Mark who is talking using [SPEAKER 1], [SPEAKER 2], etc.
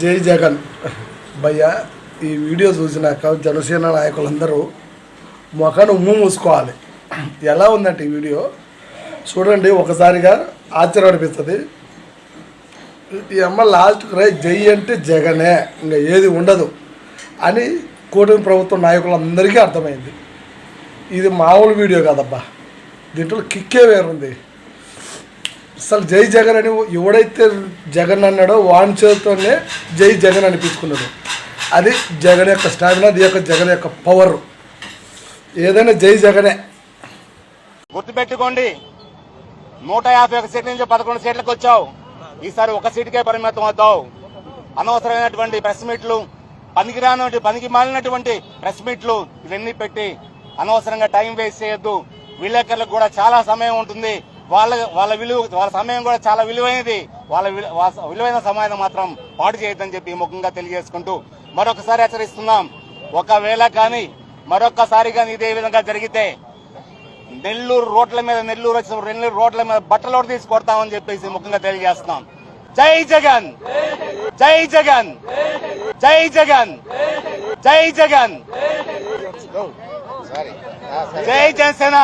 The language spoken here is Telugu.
[SPEAKER 1] జై జగన్. భయ్య ఈ వీడియో చూసినాక జనసేన నాయకులందరూ ముఖాన్ని ఉమ్ము మూసుకోవాలి. ఎలా ఉందంటే ఈ వీడియో? చూడండి ఒకసారిగా ఆశ్చర్యం అనిపిస్తుంది. ఈ అమ్మ లాస్ట్ రై జై అంటే జగనే ఇంకా ఏది ఉండదు అని కూటమి ప్రభుత్వ నాయకులందరికీ అర్థమైంది. ఇది మామూలు వీడియో కాదబ్బా. దీంట్లో కిక్కే వేరుంది. అసలు జై జగన్ అని ఎవడైతే జగన్ అన్నాడో వాని చేతితోనే జై జగన్ అనిపించుకున్నాడు. అది జగన్ యొక్క స్టామినా అది యొక్క జగన్ యొక్క పవర్ ఏదైనా జై జగనే.
[SPEAKER 2] గుర్తుపెట్టుకోండి నూట యాభై ఒక సీట్ల నుంచి పదకొండు సీట్లకు వచ్చావు. ఈసారి ఒక సీటుకే పరిమితం అవుతావు. అనవసరమైనటువంటి ప్రెస్ మీట్లు పనికిరానటువంటి పనికి మాలినటువంటి ప్రెస్ మీట్లు ఇవన్నీ పెట్టి అనవసరంగా టైం వేస్ట్ చేయొద్దు. విలేకరులకు కూడా చాలా సమయం ఉంటుంది. వాళ్ళ వాళ్ళ విలువ వాళ్ళ సమయం కూడా చాలా విలువైనది. వాళ్ళ విలు- వాళ్ళ విలువైన సమయాన్ని మాత్రం పాటు చేయొద్దని చెప్పి ముఖంగా తెలియజేసుకుంటూ మరొకసారి హెచ్చరిస్తున్నాం. ఒకవేళ కానీ మరొకసారి కానీ ఇదే విధంగా జరిగితే నెల్లూరు రోడ్ల మీద నెల్లూరు వచ్చిన నెల్లూరు రోడ్ల మీద బట్టలు తీసి కొడతామని చెప్పేసి ముఖ్యంగా తెలియజేస్తున్నాం. జై జగన్! జై జగన్! జై జగన్! జై జగన్! జై జనసేన!